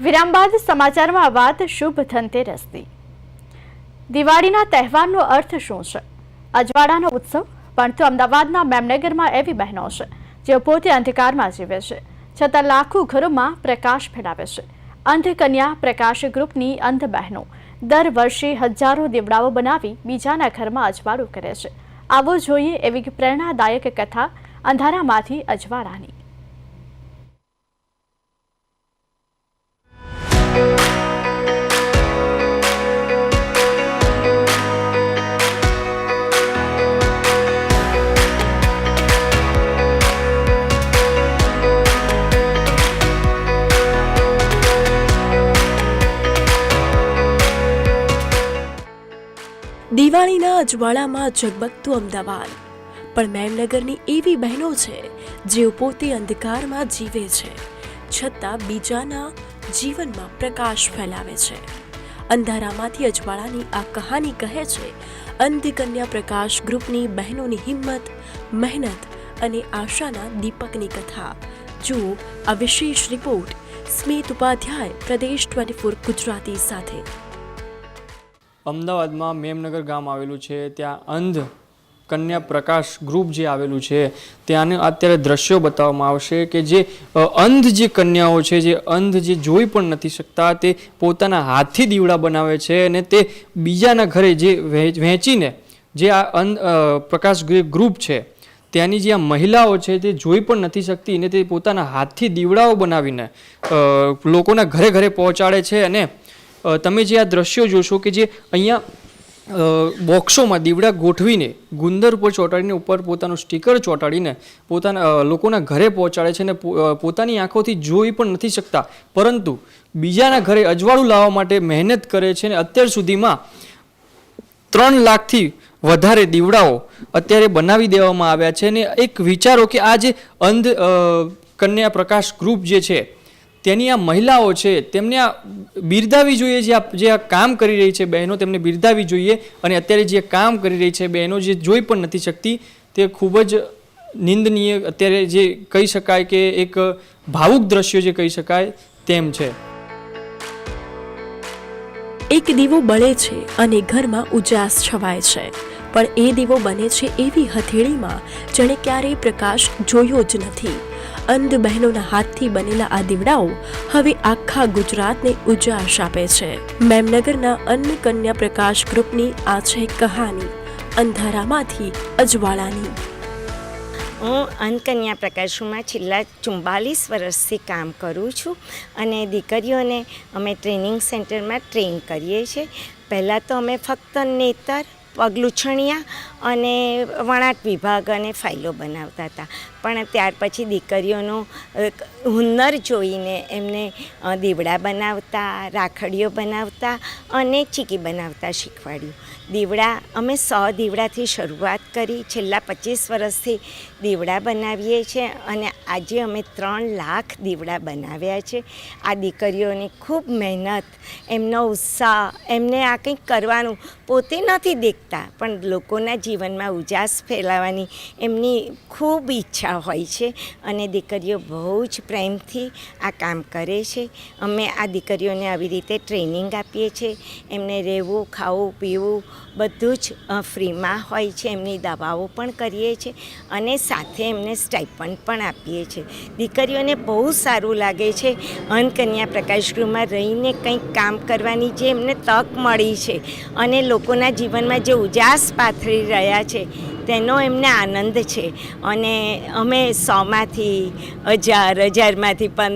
વિરામ બાદ સમાચારમાં વાત શુભ ધનતેરસની દિવાળીના તહેવારનો અર્થ શું છે? અજવાળાનો ઉત્સવ? પણ તો અમદાવાદના મેમનગરમાં એવી બહેનો છે, જેઓ પોતે અંધકારમાં જીવે છે. છતાં લાખો ઘરોમાં પ્રકાશ ફેલાવે છે. અંધકન્યા પ્રકાશ ગ્રુપની અંધ બહેનો દર વર્ષે હજારો દીવડાઓ બનાવી બીજાના ઘરમાં અજવાળું કરે છે. આવો જોઈએ એવી પ્રેરણાદાયક કથા અંધારામાંથી અજવાળાની. દિવાળીના અજવાળામાં ઝગમગતું અમદાવાદ. પણ મેમનગરની એવી બહેનો છે, જેઓ પોતે અંધકારમાં જીવે છે, છતાં બીજાના જીવનમાં પ્રકાશ ફેલાવે છે. અંધારામાંથી અજવાળાની આ કહાની કહે છે, અંધકન્યા પ્રકાશ ગ્રુપની બહેનોની હિંમત, મહેનત અને આશાના દીપકની કથા. જુઓ આ વિશેષ રિપોર્ટ સ્મિત ઉપાધ્યાય, પ્રદેશ ટ્વેન્ટી ફોર ગુજરાતી સાથે. અમદાવાદમાં મેમનગર ગામ આવેલું છે. ત્યાં અંધ કન્યા પ્રકાશ ગ્રુપ જે આવેલું છે, ત્યાંને અત્યારે દ્રશ્યો બતાવવામાં આવશે કે જે અંધ જે કન્યાઓ છે, જે અંધ જે જોઈ પણ નથી શકતા, તે પોતાના હાથથી દીવડા બનાવે છે અને તે બીજાના ઘરે જે વહે- વહેંચીને જે આ અંધ પ્રકાશ ગ્રુપ છે, ત્યાંની જે આ મહિલાઓ છે, તે જોઈ પણ નથી શકતી અને તે પોતાના હાથથી દીવડાઓ બનાવીને લોકોના ઘરે ઘરે પહોંચાડે છે અને તમે જે આ દ્રશ્યો જોશો કે જે અહીંયા બોક્સોમાં દીવડા ગોઠવીને ગુંદર ઉપર ચોંટાડીને ઉપર પોતાનું સ્ટીકર ચોંટાડીને પોતાના લોકોના ઘરે પહોંચાડે છે અને પોતાની આંખોથી જોઈ પણ નથી શકતા. પરંતુ બીજાના ઘરે અજવાળું લાવવા માટે મહેનત કરે છે અને અત્યાર સુધીમાં ત્રણ લાખથી વધારે દીવડાઓ અત્યારે બનાવી દેવામાં આવ્યા છે. અને એક વિચારો કે આ જે અંધ કન્યા પ્રકાશ ગ્રુપ જે છે તેની આ મહિલાઓ છે, તેમને આ બિરદાવી જોઈએ જે આ જે આ કામ કરી રહી છે બહેનો, તેમને બિરદાવી જોઈએ અને અત્યારે જે કામ કરી રહી છે બહેનો જે જોઈ પણ નથી શકતી, તે ખૂબ જ નિંદનીય અત્યારે જે કહી શકાય કે એક ભાવુક દ્રશ્યો જે કહી શકાય તેમ છે. એક દીવો બળે છે અને ઘરમાં ઉજાસ છવાય છે, પણ એ દીવો બને છે એવી હથેળીમાં, જેણે ક્યારેય પ્રકાશ જોયો જ નથી. અંધ બહેનોના હાથથી બનેલા આ દીવડાઓ હવે આખા ગુજરાતને ઉજાસ આપે છે. મેમનગરના અન્ન કન્યા પ્રકાશ ગ્રુપની આ છે કહાની. અંધારામાંથી અજવાળાની. હું અન્નકન્યા પ્રકાશમાં છેલ્લા ચુમ્બાલીસ વર્ષથી કામ કરું છું અને દીકરીઓને અમે ટ્રેનિંગ સેન્ટરમાં ટ્રેન કરીએ છીએ. પહેલાં તો અમે ફક્ત નેતર પગલુછણિયા અને વણાટ વિભાગ અને ફાઇલો બનાવતા હતા. પણ ત્યાર પછી દીકરીઓનો અ, હુનર જોઈને એમને દીવડા બનાવતા રાખડીઓ બનાવતા અને ચીકી બનાવતા શીખવાડ્યું. દીવડા અમે સો દીવડાથી શરૂઆત કરી છેલ્લા પચીસ વર્ષથી દીવડા બનાવીએ છીએ અને આજે અમે ત્રણ લાખ દીવડા બનાવ્યા છે. આ દીકરીઓની ખૂબ મહેનત એમનો ઉત્સાહ એમને આ કંઈક કરવાનું પોતે નથી દેખતા. પણ લોકોના જીવનમાં ઉજાસ ફેલાવવાની એમની ખૂબ ઈચ્છા હોય છે અને દીકરીઓ બહુ જ પ્રેમથી આ કામ કરે છે. અમે આ દીકરીઓને આવી રીતે ટ્રેનિંગ આપીએ છીએ. એમને રહેવું, ખાવું, પીવું બધું જ ફ્રીમાં હોય છે. એમની દવાઓ પણ કરીએ છીએ અને સાથે એમને સ્ટાઇપન્ડ પણ આપીએ છીએ. દીકરીઓને બહુ સારું લાગે છે અન્નકન્યા પ્રકાશ ગૃહમાં રહીને કંઈક કામ કરવાની જે એમને તક મળી છે. અને લોકોના જીવનમાં જે ઉજાસ પાથરી રહ્યા છે. તેનો એમને આનંદ છે. અને અમે સોમાંથી હજાર હજારમાંથી પણ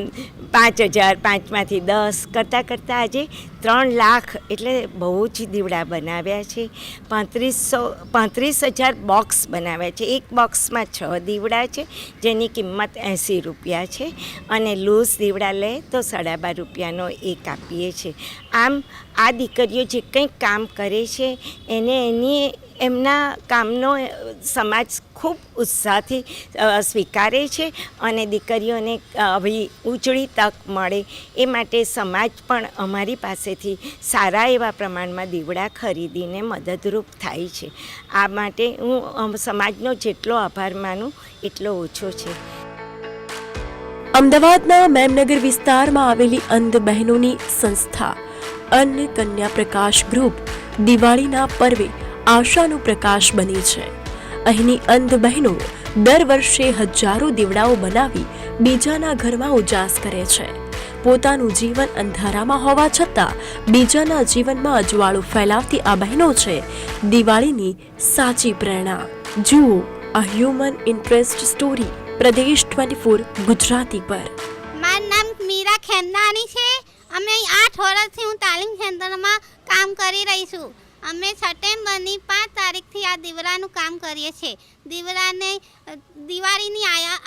પાંચ હજાર, પાંચમાંથી દસ. કરતાં કરતાં આજે ત્રણ લાખ એટલે બહુ જ દીવડા બનાવ્યા છે. પાંત્રીસો, પાંત્રીસ હજાર બોક્સ બનાવ્યા છે. એક બોક્સમાં છ દીવડા છે, જેની કિંમત એંસી રૂપિયા છે. અને લૂઝ દીવડા લે તો સાડા બાર રૂપિયાનો એક આપીએ છીએ આમ આ દીકરીઓ જે કંઈક કામ કરે છે, એને એની એમના કામનો સમાજ ખૂબ ઉત્સાહથી સ્વીકારે છે અને દીકરીઓને આવી ઉજળી તક મળે એ માટે સમાજ પણ અમારી પાસેથી સારા એવા પ્રમાણમાં દીવડા ખરીદીને મદદરૂપ થાય છે. આ માટે હું સમાજનો જેટલો આભાર માનું, એટલો ઓછો છે. અમદાવાદના મેમનગર વિસ્તારમાં આવેલી અંધ બહેનોની સંસ્થા, અન્ન કન્યા પ્રકાશ ગ્રુપ, દિવાળીના પર્વે આશાનો પ્રકાશ બની છે. અહીંની અંધ બહેનો દર વર્ષે હજારો દીવડાઓ બનાવી બીજાના ઘરમાં ઉજાસ કરે છે. પોતાનું જીવન અંધારામાં હોવા છતાં બીજાના જીવનમાં અજવાળું ફેલાવતી આ બહેનો છે દિવાળીની સાચી પ્રેરણા. જુઓ a human interest story Pradesh twenty four Gujarati પર. મારું નામ મીરા ખેમનાની છે. અમે આઠ વર્ષથી હું તાલીમ કેન્દ્રમાં કામ કરી રહી છું. અમે સપ્ટેમ્બરની પાંચ તારીખથી આ દીવડાનું કામ કરીએ છીએ. દીવડાને દિવાળીની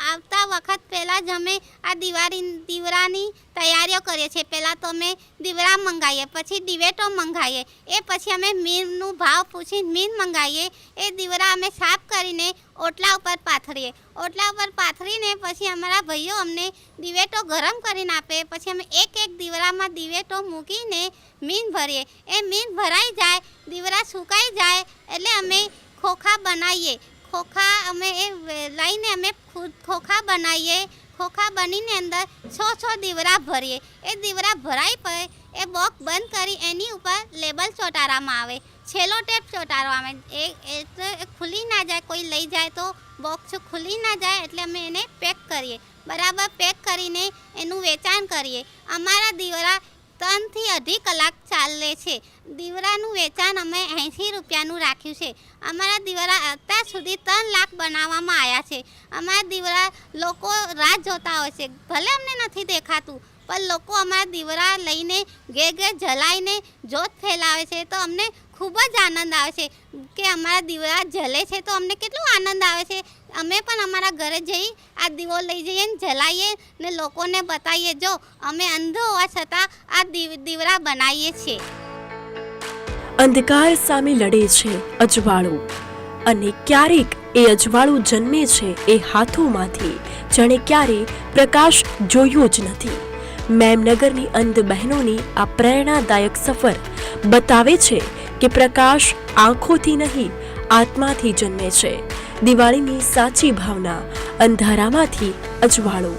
આવતા વખત પહેલાં જ અમે આ દિવાળી દીવડાની તૈયારીઓ કરીએ છીએ. પહેલાં તો અમે દીવડા મંગાવીએ પછી દિવેટો મંગાવીએ એ પછી અમે મીનનું ભાવ પૂછી મીન મંગાવીએ એ દીવડા અમે સાફ કરીને ઓટલા ઉપર પાથરીએ. ઓટલા ઉપર પાથરીને પછી અમારા ભાઈઓ અમને દિવેટો ગરમ કરીને આપે. પછી અમે એક એક દીવડામાં દિવેટો મૂકીને મીન ભરીએ. એ મીન ભરાઈ જાય દીવડા સુકાઈ જાય, એટલે અમે ખોખા બનાવીએ ખોખા અમે એ લઈને અમે ખુદ ખોખા બનાવીએ ખોખા બનીને અંદર છ છ દીવરા ભરીએ એ દીવરા ભરાઈ પડે એ બોક્સ બંધ કરી એની ઉપર લેબલ ચોંટાડવામાં આવે છેલ્લો ટેપ ચોંટાડવામાં એ એ તો એ ખુલી ના જાય કોઈ લઈ જાય તો બોક્સ ખુલી ના જાય એટલે અમે એને પેક કરીએ બરાબર પેક કરીને એનું વેચાણ કરીએ અમારા દીવડા ત્રણથી અઢી કલાક ચાલે છે. દીવડાનું વેચાણ અમે એંસી રૂપિયાનું રાખ્યું છે. અમારા દીવડા અત્યાર સુધી ત્રણ લાખ બનાવવામાં આવ્યા છે. અમારા દીવડા લોકો રાહ જોતા હોય છે. ભલે અમને નથી દેખાતું પણ લોકો અમારા દીવડા લઈને ઘેર ઘેર જલાઈને જોત ફેલાવે છે. તો અમને ખૂબ જ આનંદ આવે છે કે અમારા દીવડા જલે છે તો અમને કેટલો આનંદ આવે છે. અમે પણ અમારા ઘરે જઈ આ દીવો લઈ જઈએ ને જલાવીએ ને લોકોને બતાવીએ. જો અમે અંધ હોવા છતાં આ દીવ, દીવડા બનાવીએ છીએ. અંધકાર સામે લડે છે અજવાળું અને ક્યારેક એ અજવાળું જન્મે છે એ હાથોમાંથી. જાણે ક્યારે પ્રકાશ જોયો જ નથી. મેમનગરની અંધ બહેનોની આ પ્રેરણાદાયક સફર બતાવે છે કે પ્રકાશ આંખોથી નહીં, આત્માથી જન્મે છે. દિવાળીની સાચી ભાવના અંધારામાંથી અજવાળો.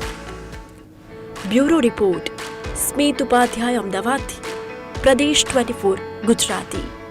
બ્યુરો રિપોર્ટ, સ્મિત ઉપાધ્યાય અમદાવાદથી પ્રદેશ ટ્વેન્ટી ફોર ગુજરાતી.